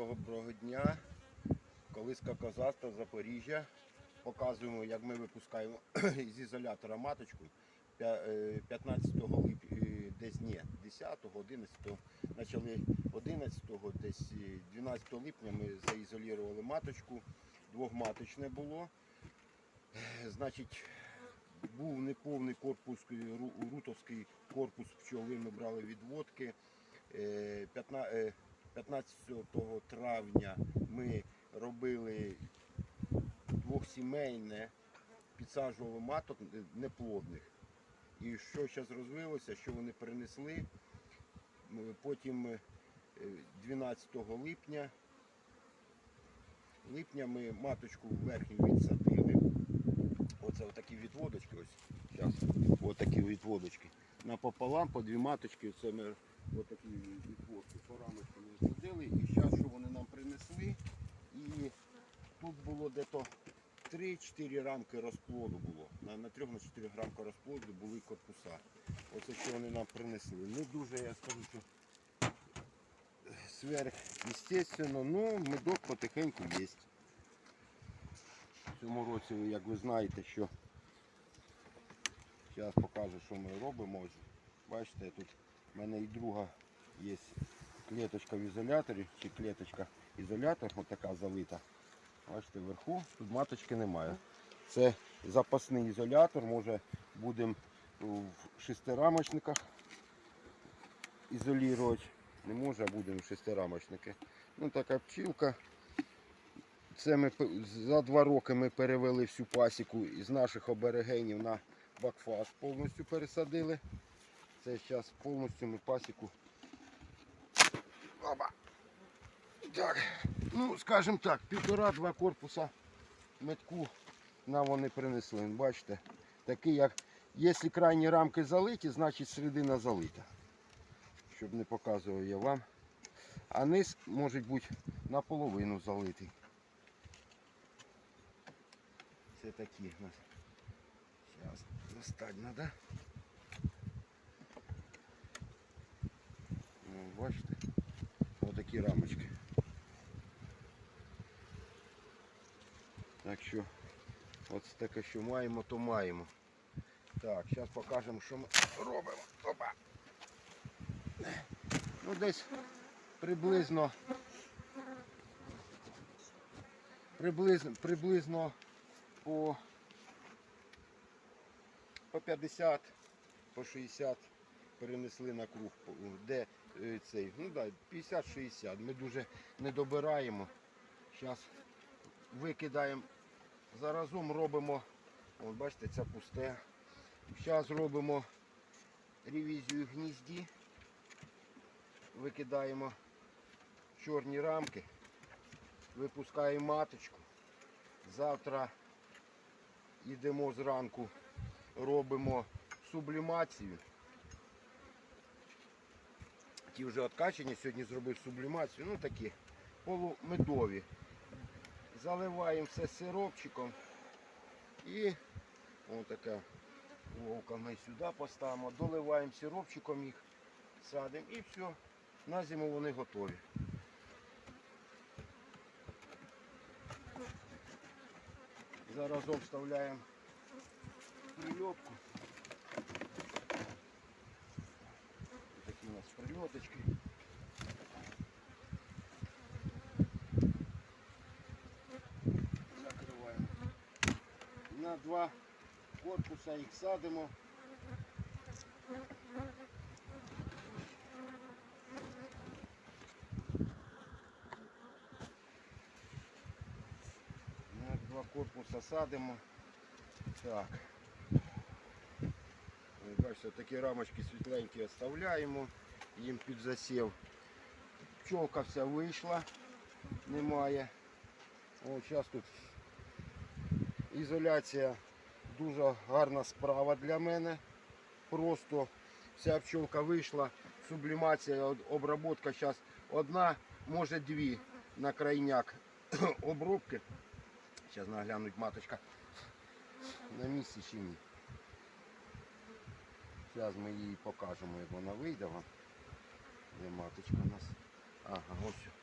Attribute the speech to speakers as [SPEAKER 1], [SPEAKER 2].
[SPEAKER 1] Доброго дня. Колиска козацтва Запоріжжя. Показуємо, як ми випускаємо з ізолятора маточку. Е, 15 липня, десь ні, 10, 11, почали 11, десь е, 12 липня ми заізолювали маточку. Двохматочне було. Е, Значить, був неповний корпус, е, рутовський корпус пчоли, ми брали відводки. Е, 15, е, 15 травня ми робили двохсімейне, підсаджували маток е, неплодних. І що зараз розвилося, що вони принесли. Потім е, 12 липня, липня ми маточку верхню відсадили. Оце отакі відводочки, ось зараз, отакі відводочки. Напополам по дві маточки, це ми отакі відводки по рамочкам відводили. І зараз що вони нам принесли. І тут було дето 3-4 рамки розплоду було. На, на 3-4 рамки розплоду були корпуса. Оце що вони нам принесли. Не дуже, я скажу, що сверх, естественно, ну медок потихеньку є. В цьому році, як ви знаєте, що зараз покажу, що ми робимо. Бачите, тут в мене і друга є клеточка в ізоляторі, чи клеточка ізолятор, отака залита. Бачите, вверху тут маточки немає. Це запасний ізолятор, може будемо в шестирамочниках ізолювати. Не може, а будемо в шестирамочники. Ну така пчілка. Це ми за два роки ми перевели всю пасіку із наших оберегенів на бакфас повністю пересадили. Це зараз повністю ми пасіку. Оба. Так, ну скажімо так, півтора-два корпуса метку нам вони принесли. Бачите, такий як, якщо крайні рамки залиті, значить середина залита. Щоб не показував я вам. А низ може бути наполовину залитий. Це такі у нас. Зараз достать треба. Ну, бачите? Отакі рамочки. Так що, от таке, що маємо, то маємо. Так, зараз покажемо, що ми робимо. Опа. Ну десь приблизно приблизно, приблизно по, по 50, по 60 перенесли на круг, де цей, ну да, 50-60. Ми дуже не добираємо. Зараз викидаємо, заразом робимо, от бачите, це пусте. Зараз робимо ревізію гнізді, викидаємо чорні рамки, випускаємо маточку. Завтра йдемо зранку, робимо сублімацію. Ті вже откачені, сьогодні зробив сублімацію, ну такі полумедові. Заливаємо все сиропчиком і ось така вовка ми сюди поставимо, доливаємо сиропчиком їх, садимо і все, на зиму вони готові. Заразом вставляємо прильотку. Такі нас. Закриваємо. На два корпуса їх садимо. На два корпуса садимо. Так. Бачите, такі рамочки світленькі оставляємо, їм під засів. Пчолка вся вийшла, немає. О, зараз тут ізоляція дуже гарна справа для мене. Просто вся пчолка вийшла, сублімація, обробка зараз одна, може дві на крайняк обробки. Зараз наглянуть маточка на місці чи ні. Зараз ми їй покажемо, як вона вийде. Де маточка у нас? Ага, ось.